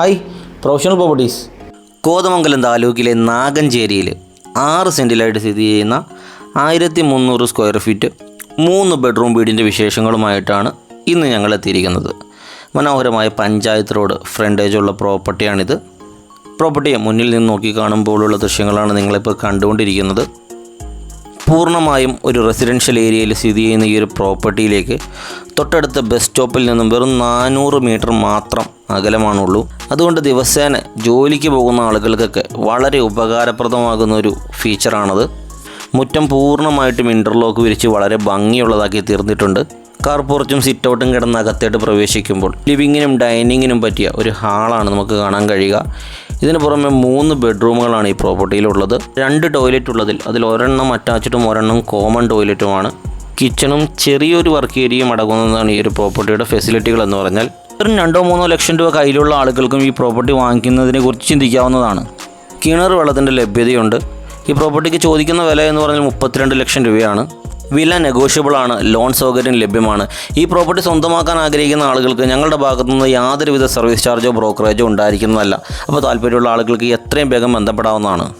Hi professional properties. Kothamangalam താലൂക്കിലെ നാഗഞ്ചേരിയിൽ ആറ് സെന്റിലായിട്ട് സ്ഥിതി ചെയ്യുന്ന ആയിരത്തി മുന്നൂറ് സ്ക്വയർ ഫീറ്റ് മൂന്ന് ബെഡ്റൂം വീടിന്റെ വിശേഷങ്ങളുമായിട്ടാണ് ഇന്ന് ഞങ്ങൾ എത്തിയിരിക്കുന്നത്. മനോഹരമായ പഞ്ചായത്ത് റോഡ് ഫ്രണ്ടേജുള്ള പ്രോപ്പർട്ടിയാണിത്. പ്രോപ്പർട്ടിയെ മുന്നിൽ നിന്ന് നോക്കി കാണുമ്പോഴുള്ള ദൃശ്യങ്ങളാണ് നിങ്ങളിപ്പോൾ കണ്ടുകൊണ്ടിരിക്കുന്നത്. പൂർണമായും ഒരു റെസിഡൻഷ്യൽ ഏരിയയിൽ സ്ഥിതി ചെയ്യുന്ന ഈ ഒരു പ്രോപ്പർട്ടിയിലേക്ക് തൊട്ടടുത്ത ബസ് സ്റ്റോപ്പിൽ നിന്നും വെറും നാനൂറ് മീറ്റർ മാത്രം അകലമാണുള്ളൂ. അതുകൊണ്ട് ദിവസേന ജോലിക്ക് പോകുന്ന ആളുകൾക്കൊക്കെ വളരെ ഉപകാരപ്രദമാകുന്ന ഒരു ഫീച്ചറാണത് മുറ്റം പൂർണമായിട്ടും ഇന്റർലോക്ക് വിരിച്ച് വളരെ ഭംഗിയുള്ളതാക്കി തീർന്നിട്ടുണ്ട്. കാർ പോർച്ചും സിറ്റൗട്ടും കിടന്ന് അകത്തേട്ട് പ്രവേശിക്കുമ്പോൾ ലിവിങ്ങിനും ഡൈനിങ്ങിനും പറ്റിയ ഒരു ഹാളാണ് നമുക്ക് കാണാൻ കഴിയുക. ഇതിന് പുറമെ മൂന്ന് ബെഡ്റൂമുകളാണ് ഈ പ്രോപ്പർട്ടിയിലുള്ളത്. രണ്ട് ടോയ്ലറ്റ് ഉള്ളതിൽ അതിൽ ഒരെണ്ണം അറ്റാച്ച്ഡും ഒരെണ്ണം കോമൺ ടോയ്ലറ്റുമാണ്. കിച്ചണും ചെറിയൊരു വർക്ക് ഏരിയയും അടങ്ങുന്നതാണ് ഈ ഒരു പ്രോപ്പർട്ടിയുടെ ഫെസിലിറ്റികൾ എന്ന് പറഞ്ഞാൽ. ഒരു രണ്ടോ മൂന്നോ ലക്ഷം രൂപ കയ്യിലുള്ള ആളുകൾക്കും ഈ പ്രോപ്പർട്ടി വാങ്ങിക്കുന്നതിനെ കുറിച്ച് ചിന്തിക്കാവുന്നതാണ്. കിണർ വെള്ളത്തിന്റെ ലഭ്യതയുണ്ട്. ഈ പ്രോപ്പർട്ടിക്ക് ചോദിക്കുന്ന വില എന്ന് പറഞ്ഞാൽ മുപ്പത്തിരണ്ട് ലക്ഷം രൂപയാണ്. വില നെഗോഷ്യബിൾ ആണ് ലോൺ സൗകര്യം ലഭ്യമാണ്. ഈ പ്രോപ്പർട്ടി സ്വന്തമാക്കാൻ ആഗ്രഹിക്കുന്ന ആളുകൾക്ക് ഞങ്ങളുടെ ഭാഗത്തുനിന്ന് യാതൊരുവിധ സർവീസ് ചാർജോ ബ്രോക്കറേജോ ഉണ്ടായിരിക്കുന്നതല്ല. അപ്പോൾ താല്പര്യമുള്ള ആളുകൾക്ക് എത്രയും വേഗം ബന്ധപ്പെടാവുന്നതാണ്.